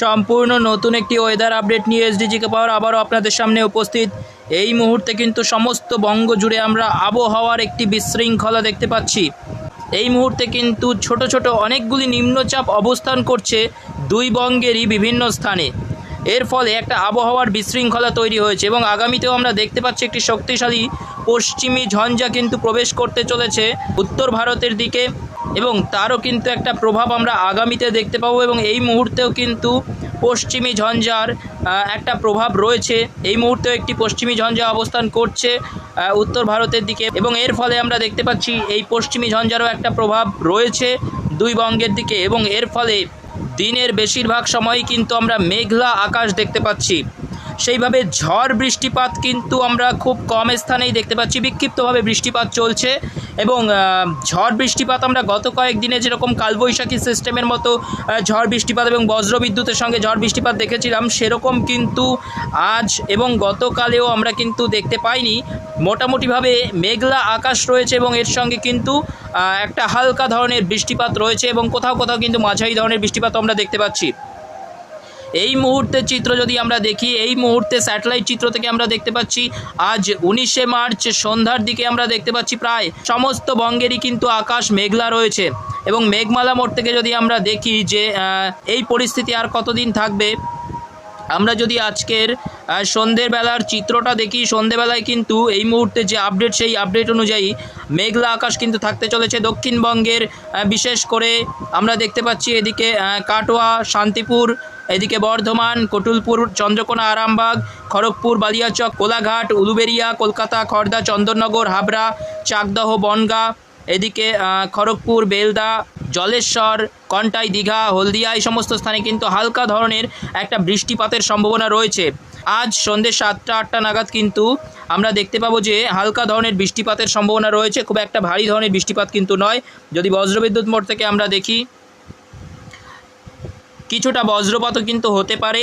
সম্পূর্ণ নতুন একটি ওয়েদার আপডেট নিয়ে এসডিজিকে পাওয়ার আবারও আপনাদের সামনে উপস্থিত। এই মুহূর্তে কিন্তু সমস্ত বঙ্গ জুড়ে আমরা আবহাওয়ার একটি বিশৃঙ্খলা দেখতে পাচ্ছি। এই মুহূর্তে কিন্তু ছোট ছোট অনেকগুলি নিম্নচাপ অবস্থান করছে দুই বঙ্গেরই বিভিন্ন স্থানে। এর ফলে একটা আবহাওয়ার বিশৃঙ্খলা তৈরি হয়েছে এবং আগামীতেও আমরা দেখতে পাচ্ছি একটি শক্তিশালী পশ্চিমী ঝঞ্ঝা কিন্তু প্রবেশ করতে চলেছে। উত্তর ভারতের দিকে এবং তারও কিন্তু একটা প্রভাব আমরা আগামীতে দেখতে পাবো এবং এই মুহূর্তেও কিন্তু পশ্চিমী ঝঞ্ঝার একটা প্রভাব রয়েছে। এই মুহূর্তেও একটি পশ্চিমী ঝঞ্ঝা অবস্থান করছে উত্তর ভারতের দিকে এবং এর ফলে আমরা দেখতে পাচ্ছি এই পশ্চিমী ঝঞ্ঝারও একটা প্রভাব রয়েছে দুই বঙ্গের দিকে এবং এর ফলে দিনের বেশিরভাগ সময়ই কিন্তু আমরা মেঘলা আকাশ দেখতে পাচ্ছি। সেইভাবে ঝড় বৃষ্টিপাত কিন্তু আমরা খুব কম স্থানেই দেখতে পাচ্ছি। বিক্ষিপ্তভাবে বৃষ্টিপাত চলছে এবং ঝড় বৃষ্টিপাত আমরা গত কয়েকদিনে যেরকম কালবৈশাখী সিস্টেমের মতো ঝড় বৃষ্টিপাত এবং বজ্রবিদ্যুতের সঙ্গে ঝড় বৃষ্টিপাত দেখেছিলাম, সেরকম কিন্তু আজ এবং গতকালেও আমরা কিন্তু দেখতে পাইনি। মোটামুটিভাবে মেঘলা আকাশ রয়েছে এবং এর সঙ্গে কিন্তু একটা হালকা ধরনের বৃষ্টিপাত রয়েছে এবং কোথাও কোথাও কিন্তু মাঝারি ধরনের বৃষ্টিপাত আমরা দেখতে পাচ্ছি। এই মুহূর্তের চিত্র যদি আমরা দেখি এই মুহূর্তে স্যাটেলাইট চিত্র থেকে আমরা দেখতে পাচ্ছি আজ উনিশে মার্চ সন্ধ্যার দিকে আমরা দেখতে পাচ্ছি প্রায় সমস্ত বঙ্গেরই কিন্তু আকাশ মেঘলা রয়েছে। এবং মেঘমালা মোড় থেকে যদি আমরা দেখি যে এই পরিস্থিতি আর কতদিন থাকবে আমরা যদি আজকের আহ, সন্ধ্যের বেলার চিত্রটা দেখি সন্ধ্যেবেলায় কিন্তু এই মুহূর্তে যে আপডেট সেই আপডেট অনুযায়ী মেঘলা আকাশ কিন্তু থাকতে চলেছে দক্ষিণবঙ্গের বিশেষ করে আমরা দেখতে পাচ্ছি এদিকে কাটোয়া শান্তিপুর এদিকে বর্ধমান, কটুলপুর, চন্দ্রকোনা, আরামবাগ, খড়গপুর, বালিয়াচক, কোলাঘাট, উলুবেরিয়া, কলকাতা খড়দা চন্দননগর, হাবড়া, চাকদহ, বনগাঁ, এদিকে খড়গপুর, বেলদা, জলেশ্বর, কন্টাই, দীঘা, হলদিয়া, এই সমস্ত স্থানে কিন্তু হালকা ধরনের একটা বৃষ্টিপাতের সম্ভাবনা রয়েছে। আজ সন্ধ্যে সাতটা, আটটা নাগাদ কিন্তু আমরা দেখতে পাবো যে হালকা ধরনের বৃষ্টিপাতের সম্ভাবনা রয়েছে। খুব একটা ভারী ধরনের বৃষ্টিপাত কিন্তু নয়। যদি বজ্রবিদ্যুৎ মোড় থেকে আমরা দেখি কিছুটা বজ্রপাতও কিন্তু হতে পারে।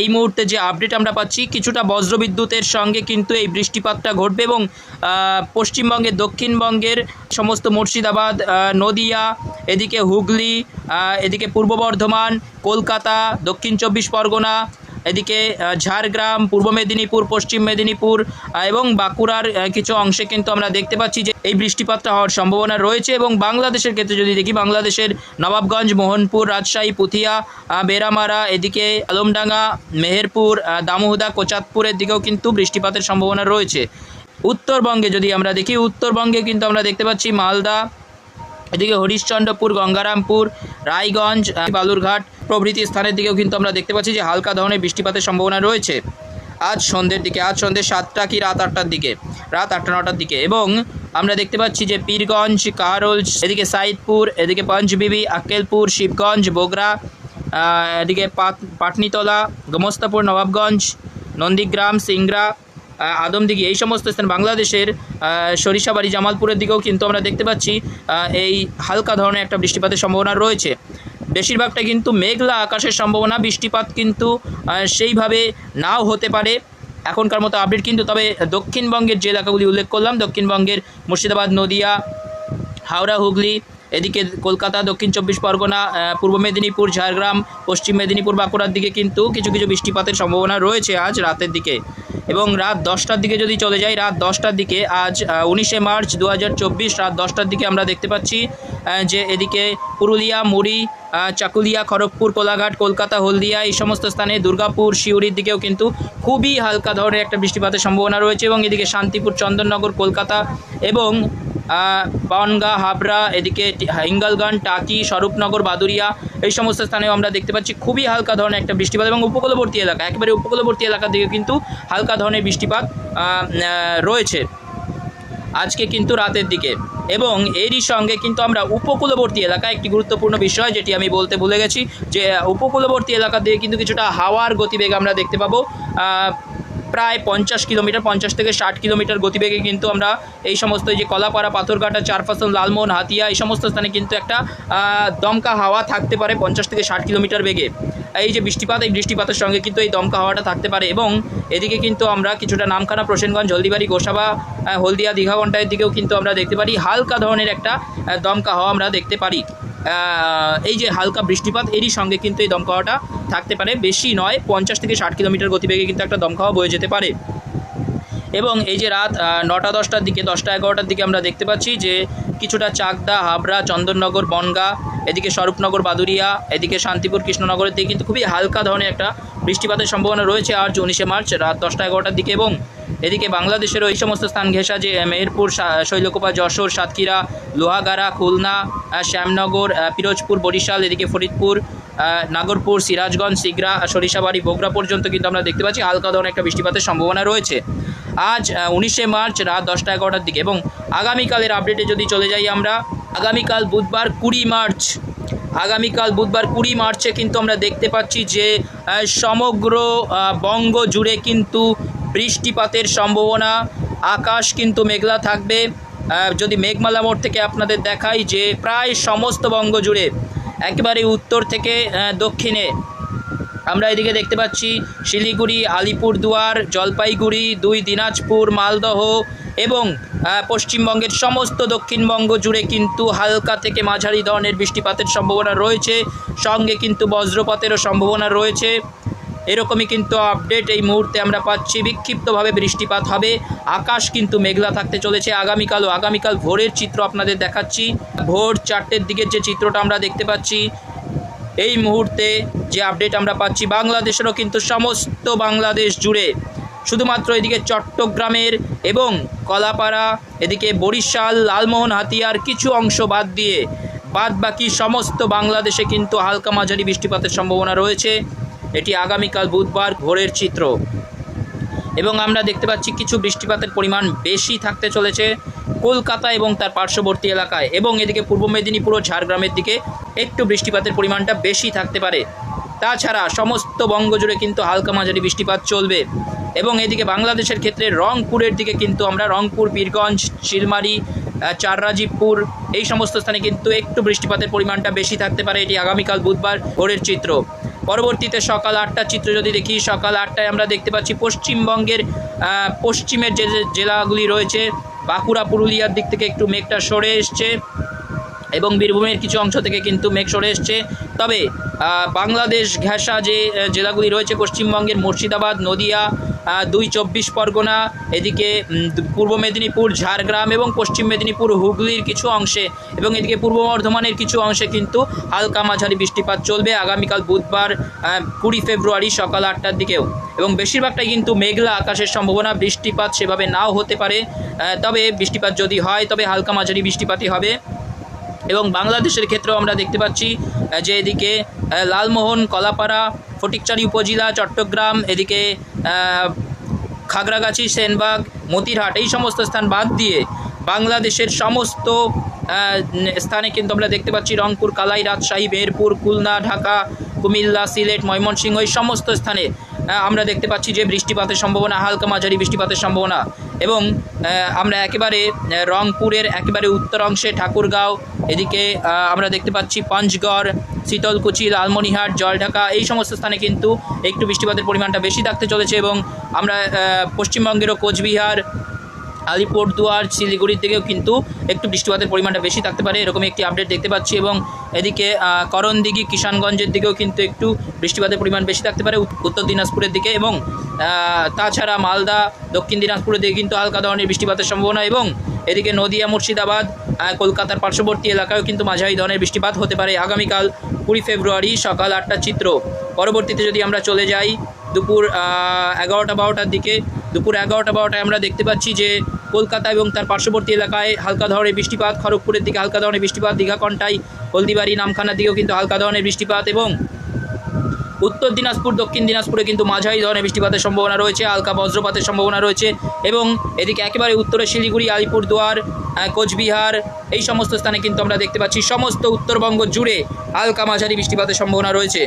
এই মুহূর্তে যে আপডেট আমরা পাচ্ছি, কিছুটা বজ্রবিদ্যুতের সঙ্গে কিন্তু এই বৃষ্টিপাতটা ঘটবে এবং পশ্চিমবঙ্গের দক্ষিণবঙ্গের সমস্ত মুর্শিদাবাদ নদিয়া, এদিকে হুগলি এদিকে পূর্ব বর্ধমান, কলকাতা, দক্ষিণ চব্বিশ পরগনা এদিকে ঝাড়গ্রাম, পূর্ব মেদিনীপুর, পশ্চিম মেদিনীপুর এবং বাঁকুড়ার কিছু অংশে কিন্তু আমরা দেখতে পাচ্ছি যে এই বৃষ্টিপাতটা হওয়ার সম্ভাবনা রয়েছে এবং বাংলাদেশের ক্ষেত্রে যদি দেখি, বাংলাদেশের নবাবগঞ্জ, মোহনপুর, রাজশাহী, পুথিয়া বেরামারা এদিকে আলমডাঙ্গা, মেহেরপুর দামোহদা কোচাতপুরের দিকেও কিন্তু বৃষ্টিপাতের সম্ভাবনা রয়েছে। উত্তরবঙ্গে যদি আমরা দেখি, উত্তরবঙ্গে কিন্তু আমরা দেখতে পাচ্ছি মালদা এদিকে হরিশ্চন্দ্রপুর গঙ্গারামপুর রায়গঞ্জ বালুরঘাট প্রভৃতি স্থানের দিকেও কিন্তু আমরা দেখতে পাচ্ছি যে হালকা ধরনের বৃষ্টিপাতের সম্ভাবনা রয়েছে। আজ সন্ধ্যের দিকে আজ সন্ধ্যে সাতটা কি রাত আটটার দিকে? রাত আটটা নটার দিকে। এবং আমরা দেখতে পাচ্ছি যে পীরগঞ্জ কারোল এদিকে সাইদপুর এদিকে পঞ্চবিবি আক্কেলপুর শিবগঞ্জ আহ, এদিকে পাট পাটনিতলা গোমস্তাপুর নবাবগঞ্জ নন্দীগ্রাম আহ, আদমদিঘি এই সমস্ত স্থান বাংলাদেশের সরিষাবাড়ি, জামালপুরের দিকেও কিন্তু আমরা দেখতে পাচ্ছি এই হালকা ধরনের একটা বৃষ্টিপাতের সম্ভাবনা রয়েছে। বেশিরভাগটা কিন্তু মেঘলা আকাশের সম্ভাবনা, বৃষ্টিপাত কিন্তু সেইভাবে নাও হতে পারে। এখনকার মতো আপডেট কিন্তু, তবে দক্ষিণবঙ্গের যে এলাকাগুলি উল্লেখ করলাম, দক্ষিণবঙ্গের মুর্শিদাবাদ, নদিয়া, হাওড়া, হুগলি এদিকে কলকাতা, দক্ষিণ চব্বিশ পরগনা পূর্ব মেদিনীপুর, ঝাড়গ্রাম, পশ্চিম মেদিনীপুর, বাঁকুড়ার দিকে কিন্তু কিছু কিছু বৃষ্টিপাতের সম্ভাবনা রয়েছে আজ রাতের দিকে। এবং রাত দশটার দিকে যদি চলে যাই, রাত দশটার দিকে আজ উনিশে মার্চ দু হাজার চব্বিশ, রাত দশটার দিকে আমরা দেখতে পাচ্ছি যে এদিকে পুরুলিয়া, মুড়ি চাকুলিয়া, খড়গপুর, কোলাঘাট, কলকাতা, হলদিয়া এই সমস্ত স্থানে দুর্গাপুর, শিউরির দিকেও কিন্তু খুবই হালকা ধরনের একটা বৃষ্টিপাতের সম্ভাবনা রয়েছে এবং এদিকে শান্তিপুর, চন্দননগর, কলকাতা এবং বনগাঁ হাবড়া, এদিকে হিঙ্গলগঞ্জ, টাকি, স্বরূপনগর বাদুরিয়া এই সমস্ত স্থানেও আমরা দেখতে পাচ্ছি খুবই হালকা ধরনের একটা বৃষ্টিপাত এবং উপকূলবর্তী এলাকা, একেবারে উপকূলবর্তী এলাকা দিকে কিন্তু হালকা ধরনের বৃষ্টিপাত রয়েছে। আজকে কিন্তু রাতের দিকে। এবং এরই সঙ্গে কিন্তু আমরা উপকূলবর্তী এলাকা, একটি গুরুত্বপূর্ণ বিষয় যেটি আমি বলতে ভুলে গেছি, যে উপকূলবর্তী এলাকা দিয়ে কিন্তু কিছুটা হাওয়ার গতিবেগ আমরা দেখতে পাবো। প্রায় পঞ্চাশ কিলোমিটার, পঞ্চাশ থেকে ষাট কিলোমিটার গতিবেগে কিন্তু আমরা এই সমস্ত যে কলাপাড়া, পাথরঘাটা চারপাশন লালমোহন, হাতিয়া, এই সমস্ত স্থানে কিন্তু একটা দমকা হাওয়া থাকতে পারে পঞ্চাশ থেকে ষাট কিলোমিটার বেগে। এই যে বৃষ্টিপাত, এই বৃষ্টিপাতের সঙ্গে কিন্তু এই দমকা হাওয়াটা থাকতে পারে এবং এদিকে কিন্তু আমরা কিছুটা নামখানা প্রসেনগঞ্জ, হলদিবাড়ি, গোসাবা হলদিয়া দীঘাগন্টায়ের দিকেও কিন্তু আমরা দেখতে পারি হালকা ধরনের একটা দমকা হাওয়া আমরা দেখতে পারি। এই যে হালকা বৃষ্টিপাত, এরই সঙ্গে কিন্তু এই দমকাওয়াটা থাকতে পারে। বেশি নয়, পঞ্চাশ থেকে ষাট কিলোমিটার গতিবেগে কিন্তু একটা দমকাওয়া বয়ে যেতে পারে। এবং এই যে রাত নটা দশটার দিকে, দশটা এগারোটার দিকে আমরা দেখতে পাচ্ছি যে কিছুটা চাকদা, হাবড়া, চন্দননগর, বনগা এদিকে স্বরূপনগর বাদুরিয়া এদিকে শান্তিপুর, কৃষ্ণনগরের দিকে কিন্তু খুবই হালকা ধরনের একটা বৃষ্টিপাতের সম্ভাবনা রয়েছে আজ উনিশে মার্চ রাত দশটা এগারোটার দিকে এবং এদিকে বাংলাদেশের ওই সমস্ত স্থান ঘেঁষা যে মেহেরপুর শৈলকুপা, যশোর, সাতক্ষীরা, লোহাগাড়া, খুলনা শ্যামনগর পিরোজপুর, বরিশাল, এদিকে ফরিদপুর নাগরপুর, সিরাজগঞ্জ সিগরা সরিষাবাড়ি, বগুড়া পর্যন্ত কিন্তু আমরা দেখতে পাচ্ছি হালকা ধরনের একটা বৃষ্টিপাতের সম্ভাবনা রয়েছে। আজ উনিশে মার্চ রাত দশটা এগারোটার দিকে এবং আগামীকালের আপডেটে যদি চলে যাই আমরা আগামীকাল বুধবার কুড়ি মার্চ। আগামীকাল বুধবার কুড়ি মার্চে কিন্তু আমরা দেখতে পাচ্ছি যে সমগ্র বঙ্গ জুড়ে কিন্তু বৃষ্টিপাতের সম্ভাবনা, আকাশ কিন্তু মেঘলা থাকবে। যদি মেঘমালা মোড় থেকে আপনাদের দেখাই যে, প্রায় সমস্ত বঙ্গ জুড়ে, একেবারে উত্তর থেকে দক্ষিণে, আমরা এদিকে দেখতে পাচ্ছি শিলিগুড়ি, আলিপুরদুয়ার, জলপাইগুড়ি, দুই দিনাজপুর, মালদহ এবং পশ্চিমবঙ্গের সমস্ত দক্ষিণবঙ্গ জুড়ে কিন্তু হালকা থেকে মাঝারি ধরনের বৃষ্টিপাতের সম্ভাবনা রয়েছে। সঙ্গে কিন্তু বজ্রপাতেরও সম্ভাবনা রয়েছে। এরকমই কিন্তু আপডেট এই মুহূর্তে আমরা পাচ্ছি। বিক্ষিপ্তভাবে বৃষ্টিপাত হবে। আকাশ কিন্তু মেঘলা থাকতে চলেছে। আগামীকালও আগামীকাল ভোরের চিত্র আপনাদের দেখাচ্ছি। ভোর চারটের দিকের যে চিত্রটা আমরা দেখতে পাচ্ছি, এই মুহূর্তে যে আপডেট আমরা পাচ্ছি, বাংলাদেশেরও কিন্তু সমস্ত বাংলাদেশ জুড়ে শুধুমাত্র এদিকে চট্টগ্রামের এবং কলাপাড়া, এদিকে বরিশাল, লালমোহন, হাতিয়ার কিছু অংশ বাদ দিয়ে বাদ বাকি সমস্ত বাংলাদেশে কিন্তু হালকা মাঝারি বৃষ্টিপাতের সম্ভাবনা রয়েছে। এটি আগামীকাল বুধবার ভোরের চিত্র। এবং আমরা দেখতে পাচ্ছি কিছু বৃষ্টিপাতের পরিমাণ বেশি থাকতে চলেছে কলকাতা এবং তার পার্শ্ববর্তী এলাকায়। এবং এদিকে পূর্ব মেদিনীপুর ও ঝাড়গ্রামের দিকে একটু বৃষ্টিপাতের পরিমাণটা বেশি থাকতে পারে। তাছাড়া সমস্ত বঙ্গ জুড়ে কিন্তু হালকা মাঝারি বৃষ্টিপাত চলবে। এবং এদিকে বাংলাদেশের ক্ষেত্রে রংপুরের দিকে কিন্তু আমরা রংপুর, বীরগঞ্জ, শিলমারি চাররাজীবপুর এই সমস্ত স্থানে কিন্তু একটু বৃষ্টিপাতের পরিমাণটা বেশি থাকতে পারে। এটি আগামীকাল বুধবার ভোরের চিত্র। পরবর্তীতে সকাল আটটার চিত্র যদি দেখি, সকাল আটটায় আমরা দেখতে পাচ্ছি পশ্চিমবঙ্গের পশ্চিমের যে জেলাগুলি রয়েছে, বাঁকুড়া, পুরুলিয়ার দিক থেকে একটু মেঘটা সরে এসছে। এবং বীরভূমের কিছু অংশ থেকে কিন্তু মেঘ সরে এসছে। তবে বাংলাদেশ ঘেঁষা যে জেলাগুলি রয়েছে, পশ্চিমবঙ্গের মুর্শিদাবাদ, নদিয়া দুই চব্বিশ পরগনা, এদিকে পূর্ব মেদিনীপুর, ঝাড়গ্রাম এবং পশ্চিম মেদিনীপুর, হুগলির কিছু অংশে এবং এদিকে পূর্ব বর্ধমানের কিছু অংশে কিন্তু হালকা মাঝারি বৃষ্টিপাত চলবে আগামীকাল বুধবার কুড়ি ফেব্রুয়ারি সকাল আটটার দিকেও। এবং বেশিরভাগটাই কিন্তু মেঘলা আকাশের সম্ভাবনা, বৃষ্টিপাত সেভাবে নাও হতে পারে। তবে বৃষ্টিপাত যদি হয়, তবে হালকা মাঝারি বৃষ্টিপাতই হবে। এবং বাংলাদেশের ক্ষেত্রেও আমরা দেখতে পাচ্ছি যে এদিকে লালমোহন, কলাপাড়া, ফটিকচারি উপজেলা, চট্টগ্রাম, এদিকে খাগড়াগাছি, সেনবাগ, মতিরহাট, এই সমস্ত স্থান বাদ দিয়ে বাংলাদেশের সমস্ত স্থানে কিন্তু আমরা দেখতে পাচ্ছি রংপুর, কালাই, রাজশাহী, মেহেরপুর, খুলনা, ঢাকা, কুমিল্লা, সিলেট, ময়মনসিংহ, এই সমস্ত স্থানে আমরা দেখতে পাচ্ছি যে বৃষ্টিপাতের সম্ভাবনা, হালকা মাঝারি বৃষ্টিপাতের সম্ভাবনা। এবং আমরা একেবারে রংপুরের একেবারে উত্তর অংশে ঠাকুরগাঁও, এদিকে আমরা দেখতে পাচ্ছি পঞ্চগড়, শীতলকুচি, লালমনিহাট, জলঢাকা, এই সমস্ত স্থানে কিন্তু একটু বৃষ্টিপাতের পরিমাণটা বেশি থাকতে চলেছে এবং আমরা পশ্চিমবঙ্গেরও কোচবিহার আলিপুরদুয়ার, শিলিগুড়ির দিকেও কিন্তু একটু বৃষ্টিপাতের পরিমাণটা বেশি থাকতে পারে এরকম একটি আপডেট দেখতে পাচ্ছি এবং এদিকে করণদিঘি, কিষানগঞ্জের দিকেও কিন্তু একটু বৃষ্টিপাতের পরিমাণ বেশি থাকতে পারে, উত- উত্তর দিনাজপুরের দিকে এবং তাছাড়া মালদা, দক্ষিণ দিনাজপুরের দিকে কিন্তু হালকা ধরনের বৃষ্টিপাতের সম্ভাবনা এবং এদিকে নদিয়া, মুর্শিদাবাদ কলকাতার পার্শ্ববর্তী এলাকায়ও কিন্তু মাঝারি ধরনের বৃষ্টিপাত হতে পারে আগামীকাল কুড়ি ফেব্রুয়ারি সকাল আটটার চিত্র। পরবর্তীতে যদি আমরা চলে যাই, দুপুর এগারোটা, বারোটার দিকে দুপুর এগারোটা বারোটায় আমরা দেখতে পাচ্ছি যে কলকাতা এবং তার পার্শ্ববর্তী এলাকায় হালকা ধরনের বৃষ্টিপাত, খড়গপুরের দিকে হালকা ধরনের বৃষ্টিপাত দীঘাকণ্ঠাই হলদিবাড়ি, নামখানার দিকেও কিন্তু হালকা ধরনের বৃষ্টিপাত এবং উত্তর দিনাজপুর, দক্ষিণ দিনাজপুরে কিন্তু মাঝারি ধরনের বৃষ্টিপাতের সম্ভাবনা রয়েছে, হালকা বজ্রপাতের সম্ভাবনা রয়েছে এবং এদিকে একেবারে উত্তরে শিলিগুড়ি, আলিপুরদুয়ার কোচবিহার এই সমস্ত স্থানে কিন্তু আমরা দেখতে পাচ্ছি সমস্ত উত্তরবঙ্গ জুড়ে হালকা মাঝারি বৃষ্টিপাতের সম্ভাবনা রয়েছে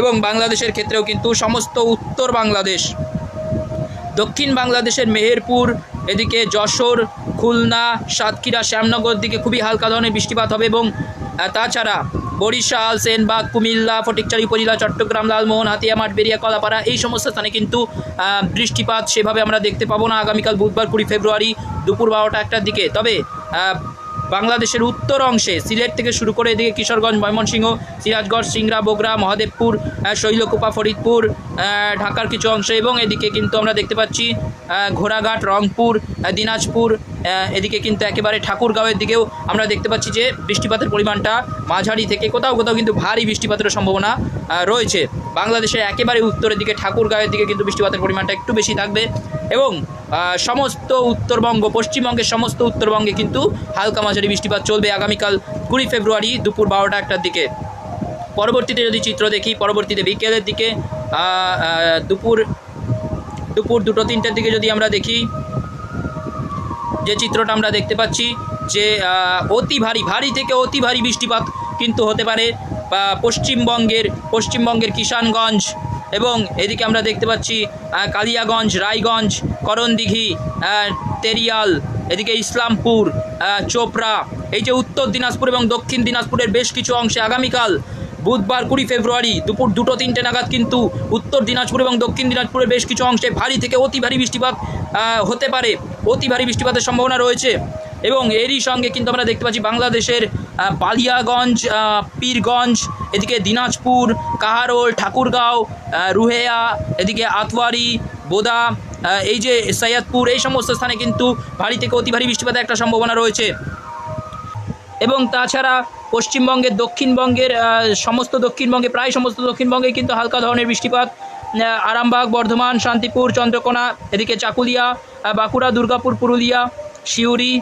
এবং বাংলাদেশের ক্ষেত্রেও কিন্তু সমস্ত উত্তর বাংলাদেশ দক্ষিণ বাংলাদেশের মেহেরপুর, এদিকে যশোর, খুলনা, সাতক্ষীরা, শ্যামনগর দিকে খুবই হালকা ধরনের বৃষ্টিপাত হবে এবং তাছাড়া বরিশাল, সেনবাগ, কুমিল্লা, ফটিকচারি উপজেলা, চট্টগ্রাম, লালমোহন, হাতিয়ামাঠ বেরিয়া কলাপাড়া এই সমস্ত স্থানে কিন্তু বৃষ্টিপাত সেভাবে আমরা দেখতে পাবো না। আগামীকাল বুধবার কুড়ি ফেব্রুয়ারি দুপুর বারোটা একটার দিকে। তবে বাংলাদেশের উত্তর অংশে সিলেট থেকে শুরু করে এদিকে কিশোরগঞ্জ, ময়মনসিংহ, সিরাজগঞ্জ, সিংড়া, বগুড়া, মহাদেবপুর শৈলকুপা, ফরিদপুর ঢাকার কিছু অংশ এবং এদিকে কিন্তু আমরা দেখতে পাচ্ছি ঘোড়াঘাট, রংপুর দিনাজপুর এদিকে কিন্তু একেবারে ঠাকুরগাঁওয়ের দিকেও আমরা দেখতে পাচ্ছি যে বৃষ্টিপাতের পরিমাণটা মাঝারি থেকে কোথাও কোথাও কিন্তু ভারী বৃষ্টিপাতের সম্ভাবনা রয়েছে। বাংলাদেশের একেবারে উত্তরের দিকে ঠাকুরগাঁওয়ের দিকে কিন্তু বৃষ্টিপাতের পরিমাণটা একটু বেশি থাকবে এবং সমস্ত উত্তরবঙ্গ, পশ্চিমবঙ্গের সমস্ত উত্তরবঙ্গে কিন্তু হালকা মাঝারি বৃষ্টিপাত চলবে আগামীকাল কুড়ি ফেব্রুয়ারি দুপুর বারোটা একটার দিকে। পরবর্তীতে যদি চিত্র দেখি, পরবর্তীতে বিকেলের দিকে দুপুর দুপুর দুটো তিনটের দিকে যদি আমরা দেখি, যে চিত্রটা আমরা দেখতে পাচ্ছি যে অতি ভারী ভারী থেকে অতি ভারী বৃষ্টিপাত কিন্তু হতে পারে পশ্চিমবঙ্গের পশ্চিমবঙ্গের কিষানগঞ্জ এবং এদিকে আমরা দেখতে পাচ্ছি কালিয়াগঞ্জ, রায়গঞ্জ, করণদিঘি তেরিয়াল, এদিকে ইসলামপুর চোপড়া, এই যে উত্তর দিনাজপুর এবং দক্ষিণ দিনাজপুরের বেশ কিছু অংশে আগামীকাল বুধবার কুড়ি ফেব্রুয়ারি দুপুর দুটো তিনটে নাগাদ কিন্তু উত্তর দিনাজপুর এবং দক্ষিণ দিনাজপুরের বেশ কিছু অংশে ভারী থেকে অতি ভারী বৃষ্টিপাত হতে পারে। অতি ভারী বৃষ্টিপাতের সম্ভাবনা রয়েছে। এবং এরই সঙ্গে কিন্তু আমরা দেখতে পাচ্ছি বাংলাদেশের আহ, বালিয়াগঞ্জ পীরগঞ্জ এদিকে দিনাজপুর কাহারোল ঠাকুরগাঁও রুহেয়া এদিকে আতওয়ারি বোদা এই যে সৈয়দপুর এই সমস্ত স্থানে কিন্তু ভারী থেকে অতি ভারী বৃষ্টিপাতের একটা সম্ভাবনা রয়েছে। এবং তাছাড়া পশ্চিমবঙ্গের দক্ষিণবঙ্গের সমস্ত দক্ষিণবঙ্গে প্রায় সমস্ত দক্ষিণবঙ্গে কিন্তু হালকা ধরনের বৃষ্টিপাত আরামবাগ বর্ধমান শান্তিপুর চন্দ্রকোনা এদিকে চাকুলিয়া বাঁকুড়া দুর্গাপুর পুরুলিয়া সিউড়ি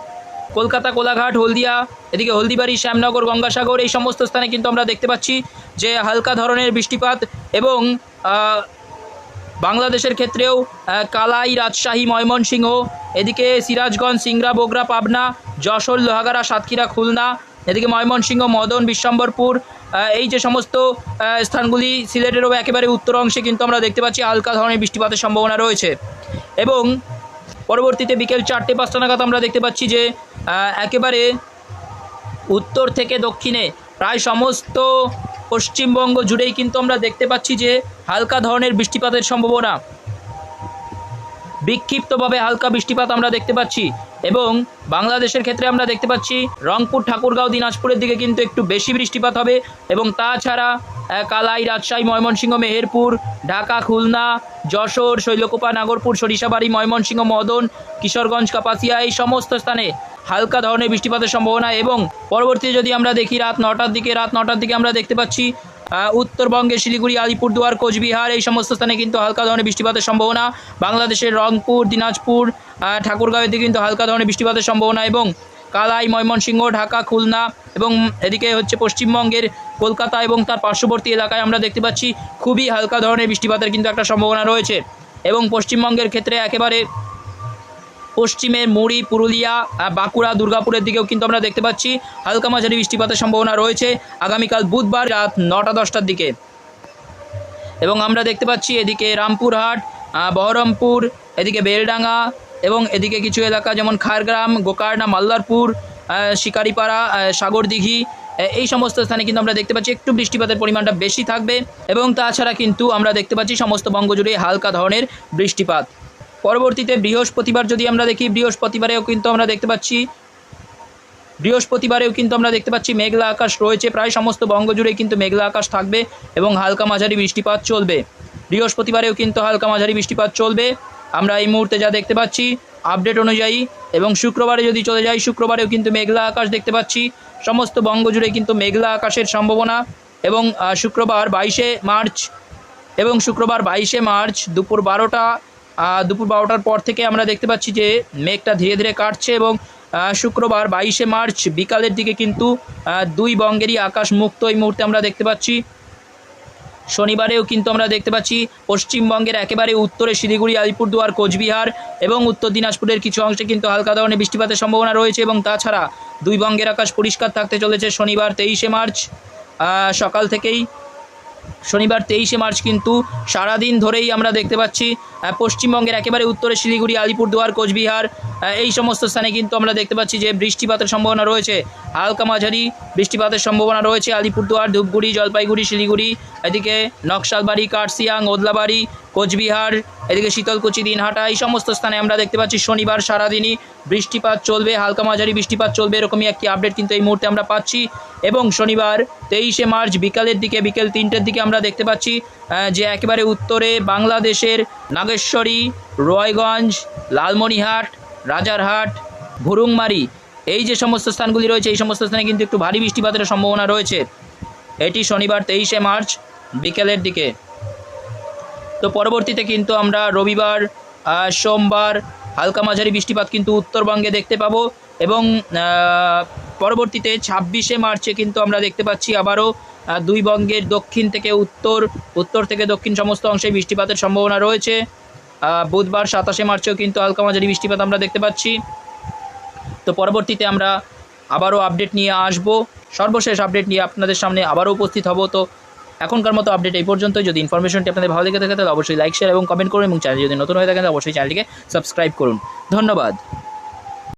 কলকাতা, কোলাঘাট, হলদিয়া, এদিকে হলদিবাড়ি, শ্যামনগর, গঙ্গাসাগর, এই সমস্ত স্থানে কিন্তু আমরা দেখতে পাচ্ছি যে হালকা ধরনের বৃষ্টিপাত এবং বাংলাদেশের ক্ষেত্রেও কালাই, রাজশাহী, ময়মনসিংহ, এদিকে সিরাজগঞ্জ, সিংড়া বগুড়া পাবনা, যশোর, লোহাগাড়া, সাতক্ষীরা, খুলনা, এদিকে ময়মনসিংহ, মদন, বিশ্বম্বরপুর এই যে সমস্ত স্থানগুলি সিলেটেরও একেবারে উত্তর অংশে কিন্তু আমরা দেখতে পাচ্ছি হালকা ধরনের বৃষ্টিপাতের সম্ভাবনা রয়েছে। এবং পরবর্তীতে বিকেল চারটে পাঁচটা নাগাদ আমরা দেখতে পাচ্ছি যে একেবারে উত্তর থেকে দক্ষিণে, প্রায় সমস্ত পশ্চিমবঙ্গ জুড়েই কিন্তু আমরা দেখতে পাচ্ছি যে হালকা ধরনের বৃষ্টিপাতের সম্ভাবনা। বিক্ষিপ্তভাবে হালকা বৃষ্টিপাত আমরা দেখতে পাচ্ছি এবং বাংলাদেশের ক্ষেত্রে আমরা দেখতে পাচ্ছি রংপুর, ঠাকুরগাঁও, দিনাজপুরের দিকে কিন্তু একটু বেশি বৃষ্টিপাত হবে এবং তাছাড়া কালাই, রাজশাহী, ময়মনসিংহ, মেহেরপুর, ঢাকা, খুলনা, যশোর, শৈলকুপা, নাগরপুর, সরিষাবাড়ি, ময়মনসিংহ, মদন, কিশোরগঞ্জ, কাপাসিয়া এই সমস্ত স্থানে হালকা ধরনের বৃষ্টিপাতের সম্ভাবনা এবং পরবর্তীতে যদি আমরা দেখি রাত নটার দিকে রাত নটার দিকে আমরা দেখতে পাচ্ছি উত্তরবঙ্গে শিলিগুড়ি আলিপুরদুয়ার কোচবিহার এই সমস্ত স্থানে কিন্তু হালকা ধরনের বৃষ্টিপাতের সম্ভাবনা। বাংলাদেশের রংপুর দিনাজপুর আহ, ঠাকুরগাঁওয়ের কিন্তু হালকা ধরনের বৃষ্টিপাতের সম্ভাবনা এবং কালাই ময়মনসিংহ ঢাকা খুলনা এবং এদিকে হচ্ছে পশ্চিমবঙ্গের কলকাতা এবং তার পার্শ্ববর্তী এলাকায় আমরা দেখতে পাচ্ছি খুবই হালকা ধরনের বৃষ্টিপাতের কিন্তু একটা সম্ভাবনা রয়েছে। এবং পশ্চিমবঙ্গের ক্ষেত্রে একেবারে পশ্চিমে মুড়ি, পুরুলিয়া বাঁকুড়া, দুর্গাপুরের দিকেও কিন্তু আমরা দেখতে পাচ্ছি হালকা মাঝারি বৃষ্টিপাতের সম্ভাবনা রয়েছে আগামীকাল বুধবার রাত নটা, দশটার দিকে। এবং আমরা দেখতে পাচ্ছি এদিকে রামপুরহাট বহরমপুর, এদিকে বেলডাঙ্গা এবং এদিকে কিছু এলাকা যেমন খারগ্রাম গোকারনা মাল্লারপুর শিকারিপাড়া সাগরদিঘি এই সমস্ত স্থানে কিন্তু আমরা দেখতে পাচ্ছি একটু বৃষ্টিপাতের পরিমাণটা বেশি থাকবে এবং তাছাড়া কিন্তু আমরা দেখতে পাচ্ছি সমস্ত বঙ্গজুড়ে হালকা ধরনের বৃষ্টিপাত। পরবর্তীতে বৃহস্পতিবার যদি আমরা দেখি, বৃহস্পতিবারেও কিন্তু আমরা দেখতে পাচ্ছি, বৃহস্পতিবারেও কিন্তু আমরা দেখতে পাচ্ছি মেঘলা আকাশ রয়েছে। প্রায় সমস্ত বঙ্গজুড়ে কিন্তু মেঘলা আকাশ থাকবে এবং হালকা মাঝারি বৃষ্টিপাত চলবে। বৃহস্পতিবারেও কিন্তু হালকা মাঝারি বৃষ্টিপাত চলবে। আমরা এই মুহূর্তে যা দেখতে পাচ্ছি, আপডেট অনুযায়ী এবং শুক্রবারে যদি চলে যাই, শুক্রবারেও কিন্তু মেঘলা আকাশ দেখতে পাচ্ছি। সমস্ত বঙ্গজুড়ে কিন্তু মেঘলা আকাশের সম্ভাবনা এবং শুক্রবার বাইশে মার্চ এবং শুক্রবার বাইশে মার্চ দুপুর বারোটা দুপুর বারোটার পর থেকে আমরা দেখতে পাচ্ছি যে মেঘটা ধীরে ধীরে কাটছে এবং শুক্রবার বাইশে মার্চ বিকালের দিকে কিন্তু দুই বঙ্গেরই আকাশ মুক্ত। এই মুহূর্তে আমরা দেখতে পাচ্ছি, শনিবারেও কিন্তু আমরা দেখতে পাচ্ছি পশ্চিমবঙ্গের একেবারে উত্তরে শিলিগুড়ি, আলিপুরদুয়ার, কোচবিহার এবং উত্তর দিনাজপুরের কিছু অংশে কিন্তু হালকা ধরনের বৃষ্টিপাতের সম্ভাবনা রয়েছে এবং তাছাড়া দুই বঙ্গের আকাশ পরিষ্কার থাকতে চলেছে শনিবার তেইশে মার্চ সকাল থেকেই। শনিবার তেইশে মার্চ কিন্তু সারাদিন ধরেই আমরা দেখতে পাচ্ছি পশ্চিমবঙ্গের একেবারে উত্তরে শিলিগুড়ি, আলিপুরদুয়ার, কোচবিহার এই সমস্ত স্থানে কিন্তু আমরা দেখতে পাচ্ছি যে বৃষ্টিপাতের সম্ভাবনা রয়েছে। হালকা মাঝারি বৃষ্টিপাতের সম্ভাবনা রয়েছে আলিপুরদুয়ার, ধূপগুড়ি, জলপাইগুড়ি, শিলিগুড়ি, এদিকে নকশালবাড়ি কার্সিয়াং ওদলাবাড়ি, কোচবিহার, এদিকে শীতলকুচি, দিনহাটা, এই সমস্ত স্থানে আমরা দেখতে পাচ্ছি শনিবার সারাদিনই বৃষ্টিপাত চলবে, হালকা মাঝারি বৃষ্টিপাত চলবে, এরকমই একটি আপডেট কিন্তু এই মুহূর্তে আমরা পাচ্ছি। এবং শনিবার তেইশে মার্চ বিকালের দিকে, বিকেল তিনটের দিকে আমরা দেখতে পাচ্ছি যে একেবারে উত্তরে বাংলাদেশের নাগেশ্বরী রয়গঞ্জ, লালমনিহাট, রাজারহাট, ভুরুংমারি। এই যে সমস্ত স্থানগুলি রয়েছে, এই সমস্ত স্থানে কিন্তু একটু ভারী বৃষ্টিপাতের সম্ভাবনা রয়েছে। এটি শনিবার তেইশে মার্চ, বিকেলের দিকে। তো পরবর্তীতে কিন্তু আমরা রবিবার সোমবার হালকা মাঝারি বৃষ্টিপাত কিন্তু উত্তরবঙ্গে দেখতে পাবো এবং পরবর্তীতে ছাব্বিশে মার্চে কিন্তু আমরা দেখতে পাচ্ছি আবারও দুই বঙ্গের দক্ষিণ থেকে উত্তর উত্তর থেকে দক্ষিণ সমস্ত অংশে বৃষ্টিপাতের সম্ভাবনা রয়েছে। বুধবার সাতাশে মার্চেও কিন্তু হালকা মাঝারি বৃষ্টিপাত আমরা দেখতে পাচ্ছি। তো পরবর্তীতে আমরা আবারও আপডেট নিয়ে আসব। সর্বশেষ আপডেট নিয়ে আপনাদের সামনে আবারও উপস্থিত হব। তো এখনকার মতো আপডেট এই পর্যন্ত যদি ইনফরমেশনটি আপনাদের ভালো লেগে থাকে, তাহলে অবশ্যই লাইক শেয়ার এবং কমেন্ট করুন এবং চ্যানেল যদি নতুন হয়ে থাকেন অবশ্যই চ্যানেলটিকে সাবস্ক্রাইব করুন। ধন্যবাদ।